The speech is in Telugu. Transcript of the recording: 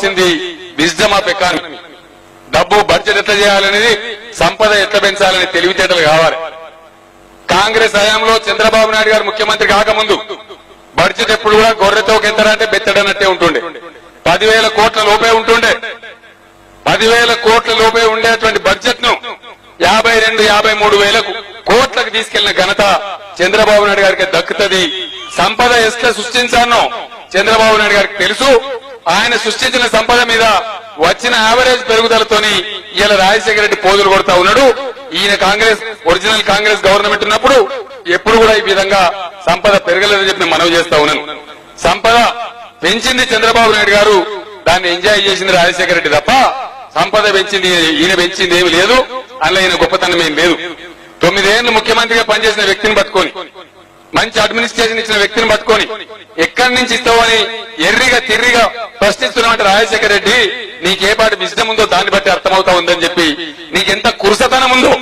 కావాల్సింది విజ్డమ్ ఆఫ్ ఎకానమీ. డబ్బు బడ్జెట్ ఎట్లా చేయాలనేది సంపద ఎట్లా పెంచాలని తెలివితేటలు కావాలి. కాంగ్రెస్ హయాంలో చంద్రబాబు నాయుడు గారు ముఖ్యమంత్రి కాకముందు బడ్జెట్ ఎప్పుడు కూడా గొర్రెతో ఎంతరంటే బెత్తడనట్టే ఉంటుండే. పదివేల కోట్ల లోపే ఉంటుండే. పదివేల కోట్ల లోపే ఉండేటువంటి బడ్జెట్ను యాభై రెండు యాభై మూడు వేలకు కోట్లకు తీసుకెళ్ళిన ఘనత చంద్రబాబు నాయుడు గారికి దక్కుతుంది. సంపద ఎట్లా సృష్టించానో చంద్రబాబు నాయుడు గారికి తెలుసు. ఆయన సృష్టించిన సంపద మీద వచ్చిన యావరేజ్ పెరుగుదలతోని ఇలా రాజశేఖర రెడ్డి పోజులు కొడతా ఉన్నాడు. ఈయన కాంగ్రెస్ ఒరిజినల్ కాంగ్రెస్ గవర్నమెంట్ ఉన్నప్పుడు ఎప్పుడు కూడా ఈ విధంగా సంపద పెరగలేదని చెప్పి మనవి చేస్తా ఉన్నాను. సంపద పెంచింది చంద్రబాబు నాయుడు గారు దాన్ని ఎంజాయ్ చేసింది రాజశేఖర రెడ్డి తప్ప సంపద పెంచింది ఈయన పెంచింది ఏమి లేదు. అందులో ఈయన గొప్పతనం ఏం లేదు. తొమ్మిదేళ్ళు ముఖ్యమంత్రిగా పనిచేసిన వ్యక్తిని పట్టుకొని మంచి అడ్మినిస్ట్రేషన్ ఇచ్చిన వ్యక్తిని పట్టుకొని ఎక్కడి నుంచి ఇస్తావని ఎర్రిగా తిర్రిగా ప్రశ్నిస్తున్నామంటే రాజశేఖర రెడ్డి నీకే పాటి విషయం ఉందో దాన్ని బట్టి అర్థమవుతా ఉందని చెప్పి నీకెంత కురుసతనం ఉందో